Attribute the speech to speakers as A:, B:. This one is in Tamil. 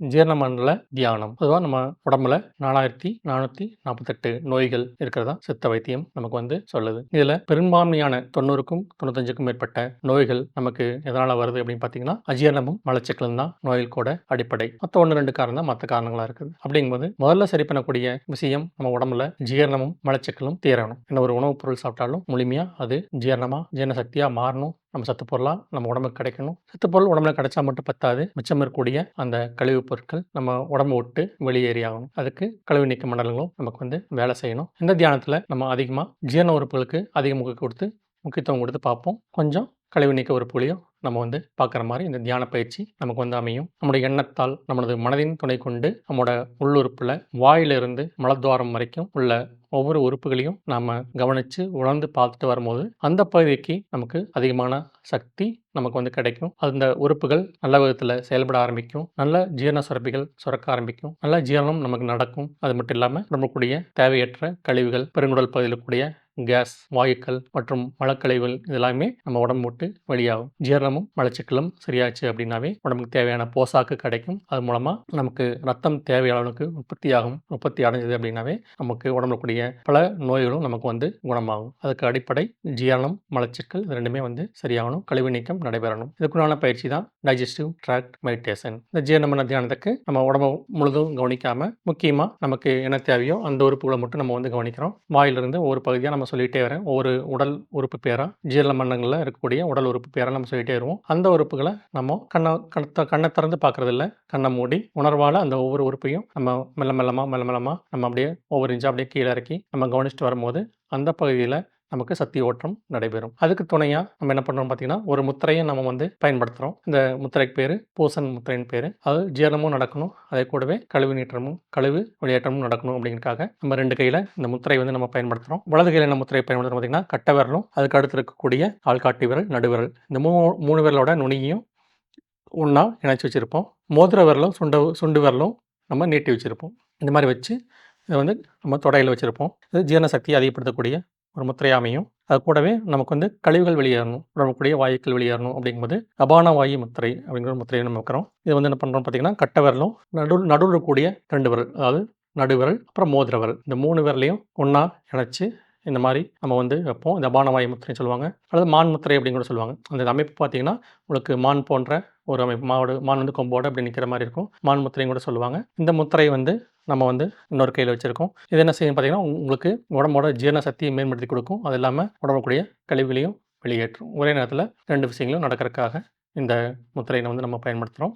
A: ஜீரணமண்டல தியானம். பொதுவாக நம்ம உடம்புல நாலாயிரத்தி நானூற்றி நாற்பத்தெட்டு நோய்கள் இருக்கிறதா சித்த வைத்தியம் நமக்கு வந்து சொல்லுது. இதில் பெரும்பான்மையான தொண்ணூறுக்கும் தொண்ணூத்தஞ்சுக்கும் மேற்பட்ட நோய்கள் நமக்கு எதனால் வருது அப்படின்னு பார்த்தீங்கன்னா அஜீரணமும் மலச்சிக்கலும் தான் நோய்கள் கூட அடிப்படை. மற்ற ஒன்று ரெண்டு காரணம் தான் மற்ற காரணங்களாக இருக்குது. அப்படிங்கும்போது முதல்ல சரி பண்ணக்கூடிய விஷயம் நம்ம உடம்புல ஜீரணமும் மலச்சிக்கலும் தீரணும். என்ன ஒரு உணவுப் பொருள் சாப்பிட்டாலும் முழுமையாக அது ஜீரணமாக ஜீரண சக்தியாக மாறணும் நம்ம சத்து பொருளாக நம்ம உடம்புக்கு கிடைக்கணும். சத்து பொருள் உடம்புல கிடைச்சா மட்டும் பத்தாது. மிச்சம் இருக்கக்கூடிய அந்த கழிவுப் பொருட்கள் நம்ம உடம்பு விட்டு வெளியேறி ஆகணும். அதுக்கு கழிவு நீக்க மண்டலங்களும் நமக்கு வந்து வேலை செய்யணும். இந்த தியானத்தில் நம்ம அதிகமாக ஜீரண உறுப்புகளுக்கு அதிக முக்கியம் கொடுத்து முக்கியத்துவம் கொடுத்து பார்ப்போம். கொஞ்சம் கழிவு நீக்க உறுப்புகளையும் நம்ம வந்து பார்க்குற மாதிரி இந்த தியான பயிற்சி நமக்கு வந்து அமையும். நம்முடைய எண்ணத்தால் நம்மளது மனதின் துணை கொண்டு நம்மளோட உள்ளுறுப்பில் வாயிலிருந்து மலத்வாரம் வரைக்கும் உள்ள ஒவ்வொரு உறுப்புகளையும் நாம் கவனித்து உணர்ந்து பார்த்துட்டு வரும்போது அந்த பகுதிக்கு நமக்கு அதிகமான சக்தி நமக்கு வந்து கிடைக்கும். அந்த உறுப்புகள் நல்ல விதத்தில் செயல்பட ஆரம்பிக்கும். நல்ல ஜீரண சுரப்பிகள் சுரக்க ஆரம்பிக்கும். நல்ல ஜீரணம் நமக்கு நடக்கும். அது மட்டும் இல்லாமல் நம்மளுடைய தேவையற்ற கழிவுகள் பெருங்குடல் பகுதியில் கூடிய கேஸ் வாயுக்கள் மற்றும் மலக்கழிவுகள் இதெல்லாமே நம்ம உடம்பு விட்டு வெளியாகும். ஜீரணமும் மலச்சிக்கலும் சரியாச்சு அப்படின்னாவே உடம்புக்கு தேவையான போசாக்கு கிடைக்கும். அது மூலமாக நமக்கு ரத்தம் தேவையான அளவுக்கு உற்பத்தி ஆகும் உற்பத்தி அடைஞ்சது அப்படின்னாவே நமக்கு உடம்புல பல நோய்களும் நமக்கு வந்து குணமாகும். அதுக்கு அடிப்படை ஜீரணம் மலச்சிக்கல் இது ரெண்டுமே வந்து சரியாகணும் கழிவு நீக்கம் நடைபெறணும். இதுக்குண்டான பயிற்சி தான் டைஜஸ்டிவ் ட்ராக்ட் மெடிடேஷன் இந்த ஜீரணமன தியானத்துக்கு நம்ம உடம்பு முழுதும் கவனிக்காமல் முக்கியமாக நமக்கு என்ன தேவையோ அந்த உறுப்புகளை மட்டும் நம்ம வந்து கவனிக்கிறோம். வாயிலிருந்து ஒரு பகுதியாக நம்ம சொல்லிகிட்டே வரேன். ஒவ்வொரு உடல் உறுப்பு பேராக ஜீரண மண்டங்களில் இருக்கக்கூடிய உடல் உறுப்பு பேராக நம்ம சொல்லிகிட்டே வருவோம். அந்த உறுப்புகளை நம்ம கண்ணை கண்ணத்தை கண்ணை திறந்து பார்க்குறதில்ல. கண்ணை மூடி உணர்வால் அந்த ஒவ்வொரு உறுப்பையும் நம்ம மெல்ல மெல்லமாக மெல்ல மெல்லமாக நம்ம அப்படியே ஒவ்வொரு இன்ச்சாக அப்படியே கீழே இறக்கி நம்ம கவனிச்சுட்டு வரும்போது அந்த பகுதியில் நமக்கு சக்தி ஓட்டம் நடைபெறும். அதுக்கு துணையாக நம்ம என்ன பண்ணுறோம் பார்த்தீங்கன்னா ஒரு முத்திரையை நம்ம வந்து பயன்படுத்துகிறோம் இந்த முத்திரைக்கு பேர் பூசன் முத்திரையின் பேர். அது ஜீரணமும் நடக்கணும். அதே கூடவே கழிவு நீற்றமும் கழிவு வெளியேற்றமும் நடக்கணும் அப்படிங்கறக்காக நம்ம ரெண்டு கையில் இந்த முத்திரை வந்து நம்ம பயன்படுத்துகிறோம் வலது கையில் என்ன முத்திரை பயன்படுத்துகிறோம் பார்த்தீங்கன்னா கட்ட விரலும் அதுக்கு அடுத்து இருக்கக்கூடிய ஆள்காட்டி விரல் நடுவிரல். இந்த மூ மூணு விரலோட நுனியையும் ஒன்றா இணைச்சி வச்சுருப்போம். மோதிர விரலும் சுண்ட சுண்டு விரலும் நம்ம நீட்டி வச்சுருப்போம். இந்த மாதிரி வச்சு இதை வந்து நம்ம தொடையில் வச்சுருப்போம். இது ஜீரண சக்தியை அதிகப்படுத்தக்கூடிய ஒரு முத்திரை அமையும். அது கூடவே நமக்கு வந்து கழிவுகள் வெளியேறணும் உடம்புக்குரிய வாயுக்கள் வெளியேறணும் அப்படிங்கும்போது அபான வாயு முத்திரை அப்படிங்கிற முத்திரையை நம்ம வைக்கிறோம். இது வந்து என்ன பண்ணுறோம் பார்த்தீங்கன்னா கட்ட விரலும் நடு நடுவில் இருக்கக்கூடிய ரெண்டு விரல் அதாவது நடுவிரல் அப்புறம் மோதிர விரல். இந்த மூணு விரலையும் ஒன்றா இணைச்சி இந்த மாதிரி நம்ம வந்து வைப்போம். இந்த அபான வாயு முத்திரைன்னு சொல்லுவாங்க. அல்லது மான் முத்திரை அப்படின்னு கூட சொல்லுவாங்க. அந்த அமைப்பு பார்த்தீங்கன்னா உங்களுக்கு மான் போன்ற ஒரு அமைப்பு மாவோட மான் வந்து கொம்போடு அப்படி நிற்கிற மாதிரி இருக்கும். மான் முத்திரையும் கூட சொல்லுவாங்க. இந்த முத்திரை வந்து நம்ம வந்து இன்னொரு கையில் வச்சுருக்கோம். இது என்ன செய்யும் பார்த்தீங்கன்னா உங்களுக்கு உடம்போட ஜீரண சக்தியை மேம்படுத்தி கொடுக்கும். அது இல்லாமல் உடம்புக்குரிய கழிவுகளையும் வெளியேற்றும். ஒரே நேரத்தில் ரெண்டு விஷயங்களும் நடக்கிறதுக்காக இந்த முத்திரையை வந்து நம்ம பயன்படுத்துகிறோம்